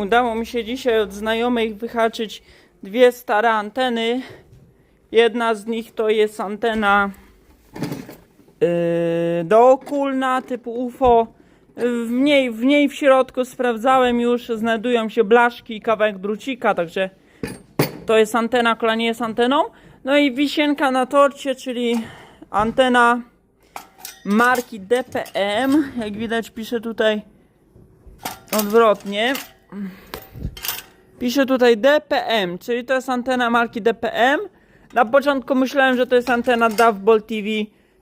Udało mi się dzisiaj od znajomych wyhaczyć dwie stare anteny. Jedna z nich to jest antena yy, dookulna typu UFO. W niej, w niej w środku sprawdzałem już, znajdują się blaszki i kawałek drucika, także to jest antena, która nie jest anteną. No i wisienka na torcie, czyli antena marki DPM. Jak widać pisze tutaj odwrotnie. Pisze tutaj DPM, czyli to jest antena marki DPM. Na początku myślałem, że to jest antena Doveball TV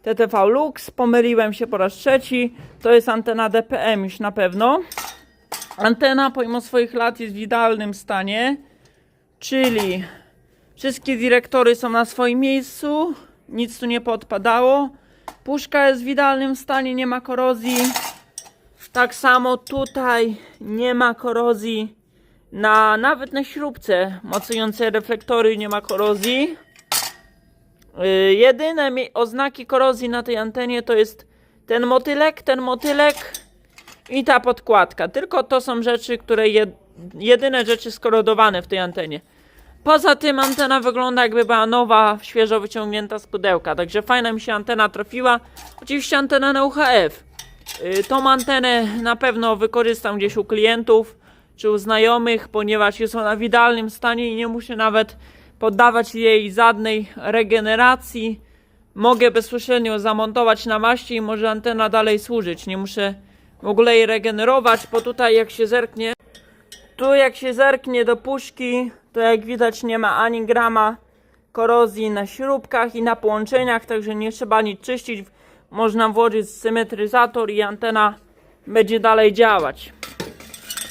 TTV Lux. Pomyliłem się po raz trzeci. To jest antena DPM już na pewno. Antena pomimo swoich lat jest w idealnym stanie. Czyli wszystkie dyrektory są na swoim miejscu. Nic tu nie podpadało. Puszka jest w idealnym stanie, nie ma korozji. Tak samo tutaj nie ma korozji. Na, nawet na śrubce mocujące reflektory nie ma korozji. Yy, jedyne oznaki korozji na tej antenie to jest ten motylek, ten motylek i ta podkładka. Tylko to są rzeczy, które jed, jedyne rzeczy skorodowane w tej antenie. Poza tym antena wygląda jakby była nowa, świeżo wyciągnięta z pudełka. Także fajna mi się antena trafiła. Oczywiście antena na UHF. Y, Tą antenę na pewno wykorzystam gdzieś u klientów czy u znajomych, ponieważ jest ona w idealnym stanie i nie muszę nawet poddawać jej żadnej regeneracji. Mogę bezpośrednio zamontować na maści i może antena dalej służyć. Nie muszę w ogóle jej regenerować, bo tutaj jak się zerknie, tu jak się zerknie do puszki, to jak widać nie ma ani grama korozji na śrubkach i na połączeniach, także nie trzeba nic czyścić. Można włożyć symetryzator i antena będzie dalej działać.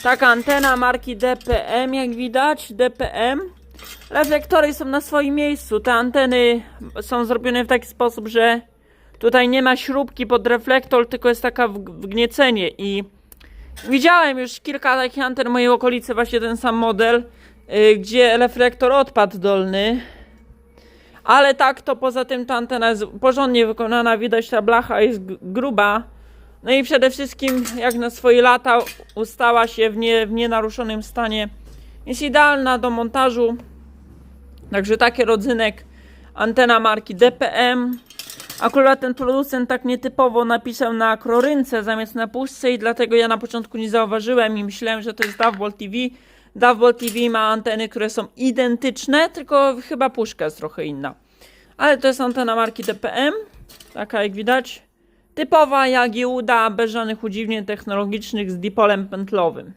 Taka antena marki DPM, jak widać, DPM. Reflektory są na swoim miejscu. Te anteny są zrobione w taki sposób, że tutaj nie ma śrubki pod reflektor, tylko jest taka wg- wgniecenie i Widziałem już kilka takich anten w mojej okolicy, właśnie ten sam model, y, gdzie reflektor odpadł dolny. Ale tak, to poza tym ta antena jest porządnie wykonana, widać ta blacha jest gruba. No i przede wszystkim, jak na swoje lata ustała się w, nie, w nienaruszonym stanie. Jest idealna do montażu. Także taki rodzynek, antena marki DPM. Akurat ten producent tak nietypowo napisał na akrorynce zamiast na puszce i dlatego ja na początku nie zauważyłem i myślałem, że to jest Doveball TV. Doveball TV ma anteny, które są identyczne, tylko chyba puszka jest trochę inna. Ale to jest antena marki DPM, taka jak widać. Typowa jak Jagiełda, bez żadnych udziwnień technologicznych z dipolem pętlowym.